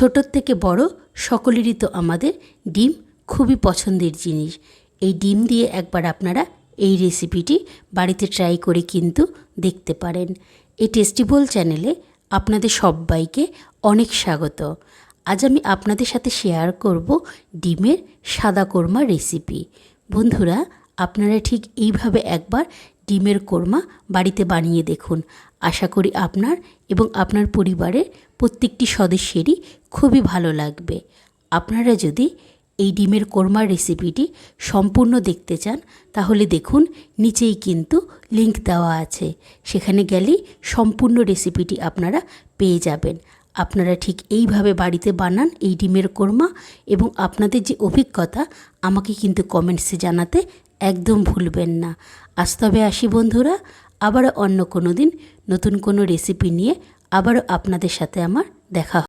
ছোটোর থেকে বড় সকলেরই তো আমাদের ডিম খুবই পছন্দের জিনিস। এই ডিম দিয়ে একবার আপনারা এই রেসিপিটি বাড়িতে ট্রাই করে কিন্তু দেখতে পারেন। এই টেস্টিবল চ্যানেলে আপনাদের সবাইকে অনেক স্বাগত। আজ আমি আপনাদের সাথে শেয়ার করব ডিমের সাদা কোরমা রেসিপি। বন্ধুরা আপনারা ঠিক এইভাবে একবার ডিমের কোরমা বাড়িতে বানিয়ে দেখুন। আশা করি আপনার এবং আপনার পরিবারের প্রত্যেকটি সদস্যেরই খুবই ভালো লাগবে। আপনারা যদি এই ডিমের কোরমার রেসিপিটি সম্পূর্ণ দেখতে চান, তাহলে দেখুন, নিচেই কিন্তু লিংক দেওয়া আছে। সেখানে গেলেই সম্পূর্ণ রেসিপিটি আপনারা পেয়ে যাবেন। আপনারা ঠিক এইভাবে বাড়িতে বানান এই ডিমের কোরমা এবং আপনাদের যে অভিজ্ঞতা, আমাকে কিন্তু কমেন্টসে জানাতে একদম ভুলবেন না। আজ তবে আসি বন্ধুরা আবার অন্য কোনো দিন নতুন কোনো রেসিপি নিয়ে আবারও আপনাদের সাথে আমার দেখা